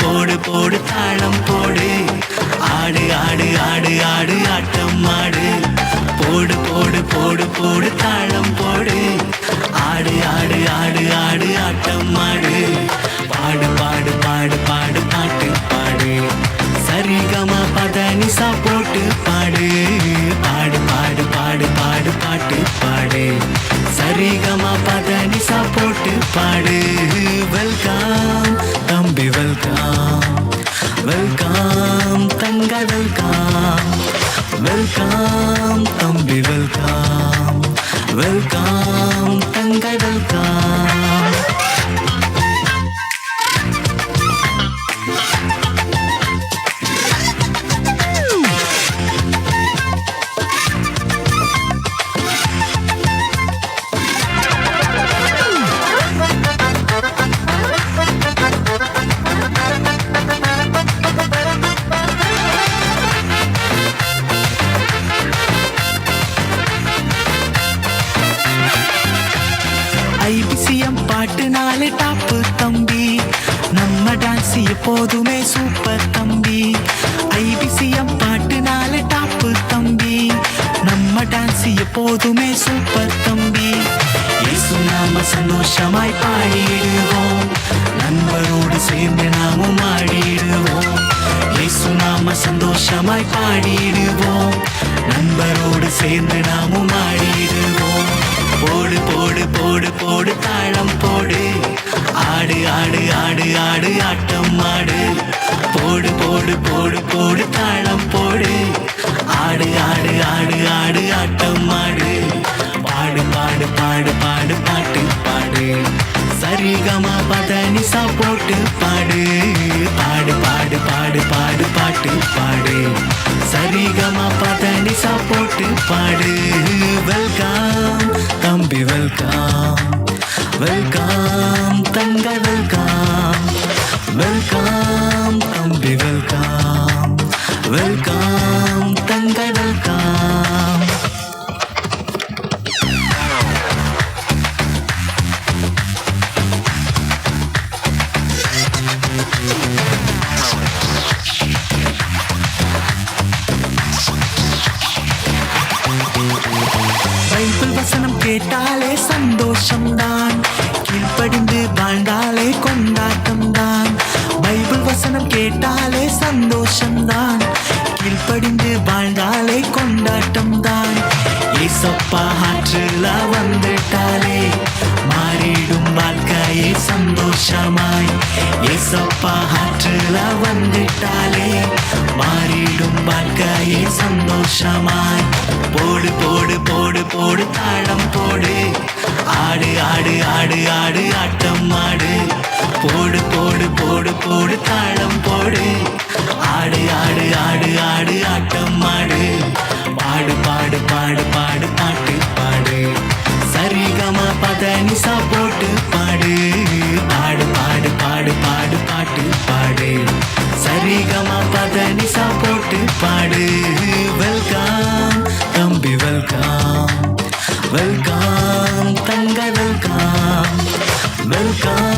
போடு போடு தாளம் போடு. ஆடு ஆடு ஆடு ஆடு ஆட்டம் ஆடு. போடு போடு போடு போடு தாளம் போடு. ஆடு ஆடு ஆடு ஆடு ஆட்டம் ஆடு. பாடு பாடு பாடு பாடு பாட்டு பாடு. சரிகமா பத நிசா போட்டு பாடு. பாடு பாடு பாடு பாடு பாட்டு பாடு. சரிகமா பத நிசா போட்டு பாடு. வெல்கம் வெல்காம் தங்க வெல்காம் வெல்காம் தம்பி வெல்காம் வெல்காம் தங்க வெல்காம் நம்ம எப்போதுமே சூப்பர் தம்பி. ஐபிசிஎம் பாட்டுனால டாப்பு தம்பி. நம்ம டான்ஸ் எப்போதுமே சூப்பர் தம்பி. இயேசு நாம சந்தோஷமாய் பாடிடுவோம். நண்பரோடு சேர்ந்து நாமும் ஆடிடுவோம். இயேசு நாம சந்தோஷமாய் பாடிடுவோம். நண்பரோடு சேர்ந்து நாமும் ஆடிடுவோம். போடு போடு போடு போடு தாழம். ஆடு ஆட்டம் ஆடு. போடு போடு போடு போடு தாளம் போடு. ஆடு ஆடு ஆடு ஆடு ஆட்டம் ஆடு. பாடு பாடு பாடு பாடு பாட்டு பாடு. சரிகமா பதனி சாப்போட்டு பாடு. பாடு பாடு பாடு பாடு பாட்டு பாடு. சரிகமா பதனி சாப்போட்டு பாடு. வெல்கம் தம்பி வெல்கம் வெல்கம் தங்க வெல்கம் பைபிள் வசனம் கேட்டாலே சந்தோஷம்தான். கேட்டாலே சந்தோஷம்தான். கீழ்ப்படிந்து வாழ்ந்தாலே கொண்டாட்டம் தான் ஏசப்பா ஆற்றுல வந்துட்டாலே மாறிடும் வாழ்க்கையே சந்தோஷமாய். ஏசப்பா ஆற்றுல வந்துட்டாலே மாறிடும் வாழ்க்கையே சந்தோஷமாய். போடு போடு போடு போடு தாளம் போடு. ஆடு ஆடு ஆடு ஆடு ஆட்டம் ஆடு. போடு போடு போடு போடு தாளம் போடு. ஆடு ஆடு ஆடு ஆடு ஆட்டம் ஆடு. வெல்கம்